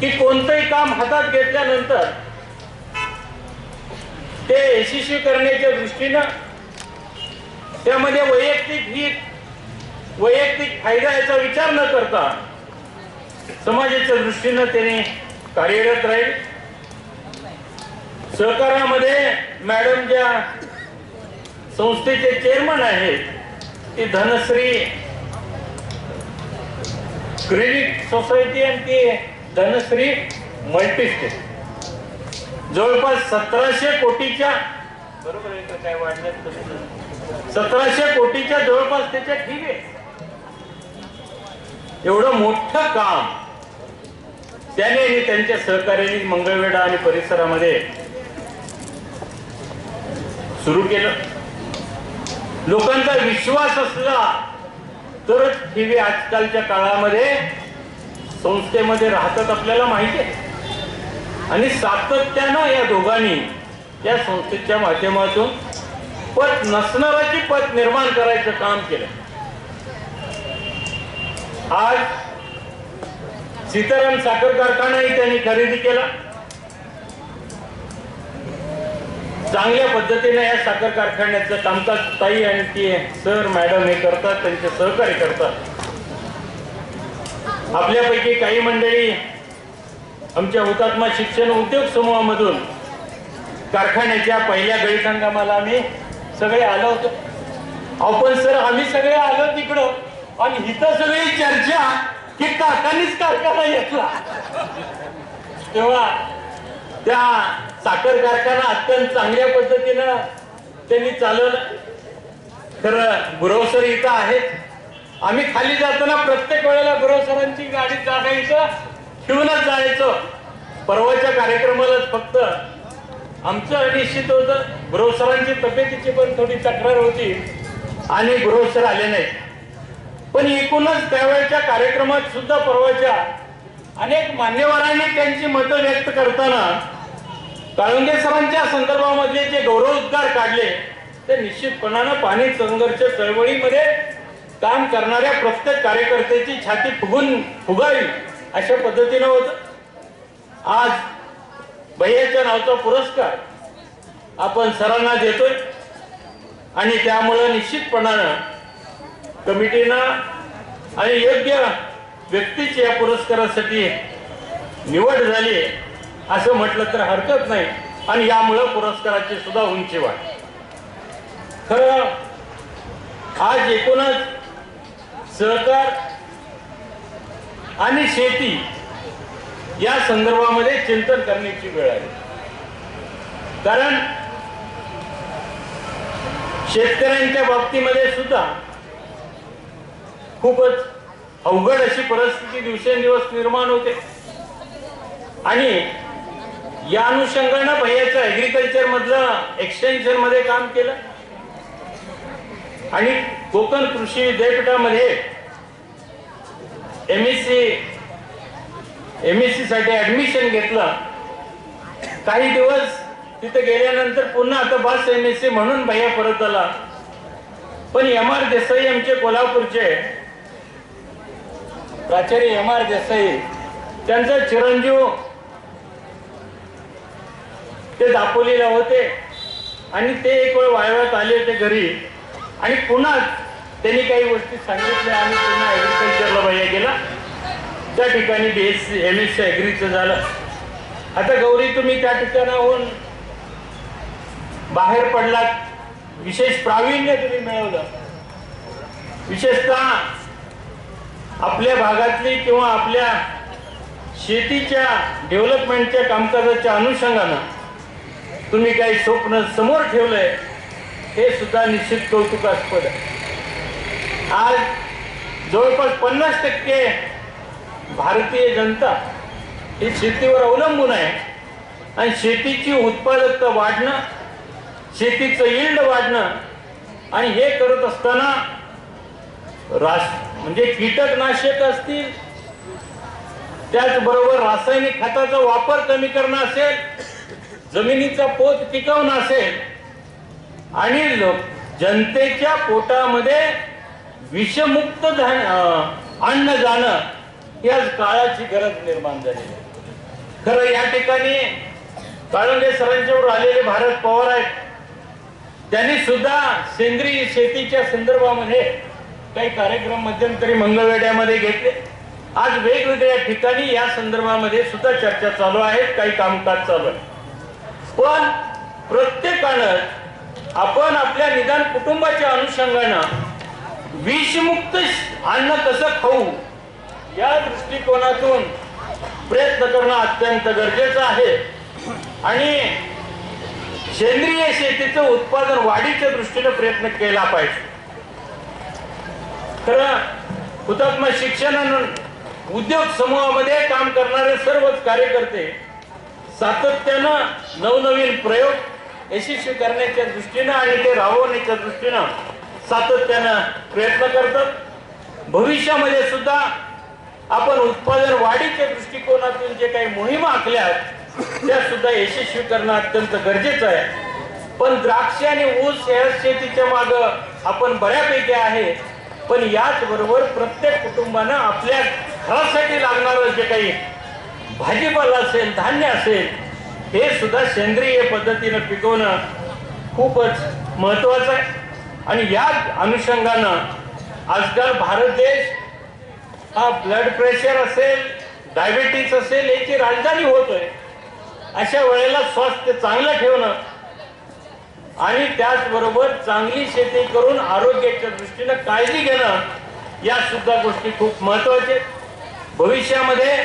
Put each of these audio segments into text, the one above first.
की कोणतंही काम हातात घेतल्यानंतर ते यशस्वी करण्याच्या दृष्टीनं त्यामध्ये वैयक्तिक हित वैयक्तिक फायदा याचा विचार न करता समाजाच्या दृष्टीनं त्याने कार्यरत राहील. सहकारामध्ये मॅडम ज्या संस्थेचे चेअरमन आहेत ते धनश्री क्रेडिट सोसायटी आणि ते धनश्री मल्टीस्टेट. जवळपास सतराशे कोटीच्या बरोबर आहे काय वाढण्यात सतराशे कोटीच्या जवळपास त्याच्या ठीक आहे. एवढं मोठं काम. त्याने आणि त्यांच्या सहकार्याने मंगळवेढा आणि परिसरामध्ये सुरू केलं. लोकांचा विश्वास असला तरच ठेवी आजकालच्या काळामध्ये संस्थेमध्ये राहतात आपल्याला माहिती आहे. आणि सातत्यानं या दोघांनी या संस्थेच्या माध्यमातून पत नसणाराची पत निर्माण करायचं काम केलं. आज सीताराम साखर कारखानाही त्यांनी खरेदी केला. चांगल्या पद्धतीने या साखर कारखान्याचं कामकाज ताई आणि ते सर मॅडम हे करतात त्यांचे सहकार्य करतात. आपल्यापैकी काही मंडळी आमच्या हुतात्मा शिक्षण उद्योग समूहामधून कारखान्याच्या पहिल्या गळीत हंगामाला आम्ही सगळे आलो होतो. अहो सर आम्ही सगळे आलो तिकडं. आणि इथं सगळी चर्चा की काकांनीच कारखाना घेतला. तेव्हा त्या साखर कारखाना अत्यंत चांगल्या पद्धतीनं त्यांनी चालवलं. खरं गुरव सर इथं आहेत. आम्ही खाली जाताना प्रत्येक वेळेला गुरव सरांची गाडी जागायचं ठेवूनच जायचो. परवाच्या कार्यक्रमालाच फक्त आमचं निश्चित होतं गुरव सरांची तब्येतीची पण थोडी तक्रार होती आणि गुरव सर आले नाहीत. पण एकूणच त्यावेळेच्या कार्यक्रमात सुद्धा परवाच्या अनेक मान्यवरांनी त्यांची मतं व्यक्त करताना काळुंगे सरांच्या संदर्भामध्ये जे गौरवोद्गार काढले ते निश्चितपणानं पाणी संघर्ष चळवळीमध्ये काम करणाऱ्या प्रत्येक कार्यकर्त्याची छाती फुगून फुगावी अशा पद्धतीनं होत. आज भैयाच्या नावचा पुरस्कार आपण सरांना देतोय. आणि त्यामुळं निश्चितपणानं कमिटीनं आणि योग्य व्यक्तीची या पुरस्कारासाठी निवड झाली असं म्हटलं तर हरकत नाही. आणि यामुळं पुरस्काराची सुद्धा उंची वाढ. खरं आज एकूणच सहकार आणि शेती या संदर्भामध्ये चिंतन करण्याची वेळ आली कारण शेतकऱ्यांच्या बाबतीमध्ये सुद्धा खूपच अवघड अशी परिस्थिती दिवसेंदिवस निर्माण होते. आणि या अनुषंगानं भैयाचं ऍग्रिकल्चर मधलं एक्सटेन्शनमध्ये काम केलं. आणि कोकण कृषी विद्यापीठामध्ये M S C M S C साठी ऍडमिशन घेतलं. काही दिवस तिथे गेल्यानंतर पुन्हा आता बस एम एस सी म्हणून भैया परत आला. पण एम आर देसाई आमचे कोल्हापूरचे. प्राचार्य एम आर देसाई. त्यांचा चिरंजीव ते दापोलीला होते. आणि ते एक वेळ वाळव्यात आले होते घरी. आणि पुन्हा त्यांनी काही गोष्टी सांगितल्या आणि पुन्हा ॲग्रिकल्चरला भैया गेला. त्या ठिकाणी B S C M S C ऍग्रीचं झालं. आता गौरी तुम्ही त्या ठिकाणाहून बाहेर पडलात. विशेष प्रावीण्य तुम्ही मिळवलं. विशेषतः आपल्या भागातली किंवा आपल्या शेतीच्या डेव्हलपमेंटच्या कामकाजाच्या अनुषंगानं तुम्ही काही स्वप्न समोर ठेवलंय. हे सुद्धा निश्चित कौतुकास्पद आहे. आज जवळपास पन्नास टक्के भारतीय जनता ही शेतीवर अवलंबून आहे आणि शेतीची उत्पादकता वाढणं शेतीचं इल्ड वाढणं आणि हे करत असताना रास म्हणजे कीटकनाशक असतील त्याचबरोबर रासायनिक खताचा वापर कमी करणं असेल जमिनीचा पोत टिकवणं असेल आणि लोक जनतेच्या पोटामध्ये विषमुक्त धा- अन्न जाणं ही आज काळाची गरज निर्माण झालेली आहे. खरं या ठिकाणी काळुंगे सरांच्यावर आलेले भारत पवार आहेत. त्यांनी सुद्धा सेंद्रिय शेतीच्या संदर्भामध्ये काही कार्यक्रम मध्यंतरी मंगळवेड्यामध्ये घेतले. आज वेगवेगळ्या ठिकाणी या संदर्भामध्ये सुद्धा चर्चा चालू आहेत काही कामकाज चालू आहे पण प्रत्येकानं आपण आपल्या निदान कुटुंबाच्या अनुषंगानं विषमुक्त अन्न कसं खाऊ या दृष्टिकोनातून प्रयत्न करणं अत्यंत गरजेचं आहे. आणि सेंद्रिय शेतीचं उत्पादन वाढीच्या दृष्टीने प्रयत्न केला पाहिजे. तर हुतात्मा शिक्षण उद्योग समूहामध्ये काम करणारे सर्वच कार्यकर्ते सातत्यानं नवनवीन प्रयोग यशस्वी करण्याच्या दृष्टीनं आणि ते राबवण्याच्या दृष्टीनं सातत्यानं प्रयत्न करतात. भविष्यामध्ये सुद्धा आपण उत्पादन वाढीच्या दृष्टिकोनातून जे काही मोहिमा आखल्यात त्या सुद्धा यशस्वी करणं अत्यंत गरजेचं आहे. पण द्राक्ष आणि ऊस या शेतीच्या माग आपण बऱ्यापैकी आहे. पण याच बरोबर प्रत्येक कुटुंबानं आपल्या घरासाठी लागणारं जे काही भाजीपाला असेल धान्य असेल हे सुद्धा सेंद्रिय पद्धतीनं पिकवणं खूपच महत्वाचं आहे आणि या अनुषंगानं आजकाल भारत देश हा ब्लड प्रेशर असेल डायबेटीस असेल याची राजधानी होतोय अशा वेळेला स्वास्थ्य चांगलं ठेवणं आणि त्याचबरोबर चांगली शेती करून आरोग्याच्या दृष्टीनं काळजी घेणं या सुद्धा गोष्टी खूप महत्त्वाच्या आहेत. भविष्यामध्ये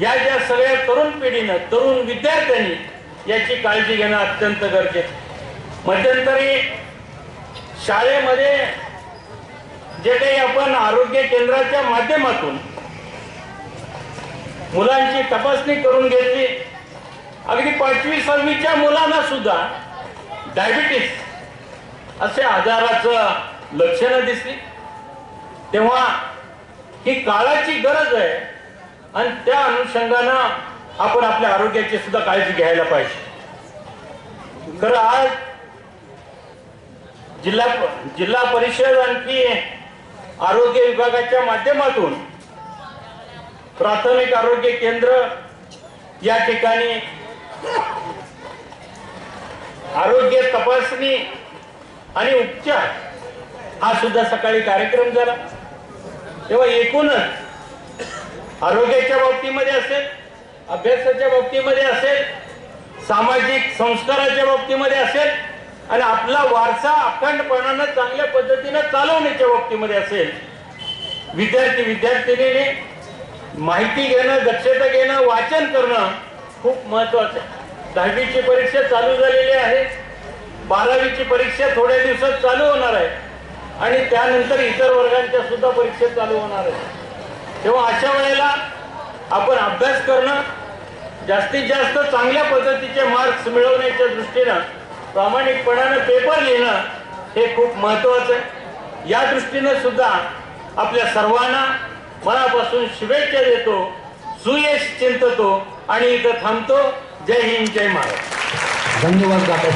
या ज्या सगळ्या तरुण पिढीनं तरुण विद्यार्थ्यांनी याची काळजी घेणं अत्यंत गरजेचं मध्यंतरी शाळेमध्ये जे काही आपण आरोग्य केंद्राच्या माध्यमातून मुलांची तपासणी करून घेतली अगदी पाचवी सहावीच्या मुलांना सुद्धा डायबिटीस असे आजाराचं लक्षणं दिसली. तेव्हा ही काळाची गरज आहे. आणि त्या अनुषंगानं आपण आपल्या आरोग्याची सुद्धा काळजी घ्यायला पाहिजे. खरं आज जिल्हा जिल्हा परिषद आणखी आरोग्य विभागाच्या माध्यमातून प्राथमिक आरोग्य केंद्र या ठिकाणी आरोग्य तपासणी आणि उपचार हा सुद्धा सकाळी कार्यक्रम झाला. तेव्हा एकूणच आरोग्याच्या बाबतीमध्ये असेल अभ्यासाच्या बाबतीमध्ये असेल सामाजिक संस्काराच्या बाबतीमध्ये असेल आणि आपला वारसा अखंडपणानं चांगल्या पद्धतीनं चालवण्याच्या बाबतीमध्ये असेल विद्यार्थी विद्यार्थिनीने माहिती घेणं दक्षता घेणं वाचन करणं खूप महत्वाचं आहे. दहावीची परीक्षा चालू झालेली आहे बारावीची परीक्षा थोड्या दिवसात चालू होणार आहे आणि त्यानंतर इतर वर्गांच्या सुद्धा परीक्षा चालू होणार आहे तेव्हा अशा वेळेला आपण अभ्यास करणं जास्तीत जास्त चांगल्या पद्धतीचे मार्क्स मिळवण्याच्या दृष्टीनं प्रामाणिकपणानं पेपर लिहिणं हे खूप महत्वाचं आहे. या दृष्टीनं सुद्धा आपल्या सर्वांना मनापासून शुभेच्छा देतो सुयश चिंततो आणि इथं थांबतो. जय हिंद जय महाराज धन्यवाद दादा